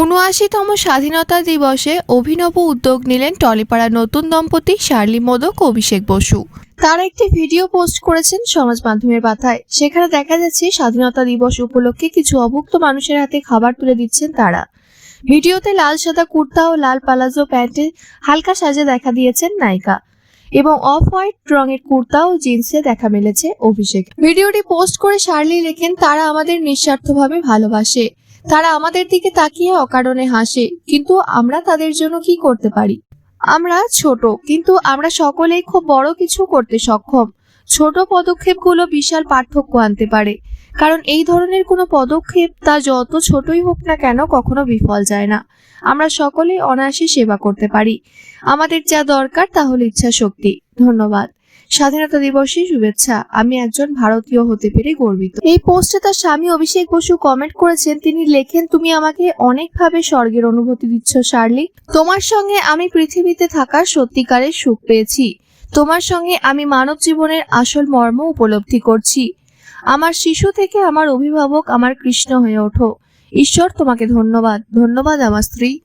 উনআশিতম স্বাধীনতা দিবসে অভিনব উদ্যোগ নিলেন টলিপাড়া নতুন দম্পতি শার্লি মোদক অভিষেক বসু। তারা একটি ভিডিও পোস্ট করেছেন সমাজ মাধ্যমের পাতায়। সেখানে দেখা যাচ্ছে, স্বাধীনতা দিবস উপলক্ষে কিছু অভুক্ত মানুষের হাতে খাবার তুলে দিচ্ছেন তারা। ভিডিওতে লাল সাদা কুর্তা ও লাল পালাজো প্যান্টে হালকা সাজে দেখা দিয়েছেন নায়িকা এবং অফ হোয়াইট রঙের কুর্তা ও জিন্সে দেখা মিলেছে অভিষেক। ভিডিওটি পোস্ট করে শার্লি লেখেন, তারা আমাদের নিঃস্বার্থভাবে ভালোবাসে। তারা আমাদের দিকে তাকিয়ে অকারণে হাসে, কিন্তু আমরা তাদের জন্য কি করতে পারি? আমরা ছোট, কিন্তু আমরা সকলেই খুব বড় কিছু করতে সক্ষম। ছোট পদক্ষেপগুলো বিশাল পার্থক্য আনতে পারে, কারণ এই ধরনের কোনো পদক্ষেপ তা যত ছোটই হোক না কেন কখনো বিফল যায় না। আমরা সকলেই অনায়াসে সেবা করতে পারি। আমাদের যা দরকার তা হলো ইচ্ছা শক্তি ধন্যবাদ। স্বাধীনতা দিবসে শুভেচ্ছা। আমি একজন ভারতীয় হতে পেরে গর্বিত। এই পোস্টে তার স্বামী অভিষেক বসু কমেন্ট করেছেন, তিনি লেখেন, তুমি আমাকে অনেকভাবে স্বর্গের অনুভূতি দিচ্ছ, শার্লি। তোমার সঙ্গে আমি পৃথিবীতে থাকার সত্যিকারের সুখ পেয়েছি। তোমার সঙ্গে আমি মানব জীবনের আসল মর্ম উপলব্ধি করছি। আমার শিশু থেকে আমার অভিভাবক আমার কৃষ্ণ হয়ে ওঠো। ঈশ্বর, তোমাকে ধন্যবাদ। ধন্যবাদ, আমার স্ত্রী।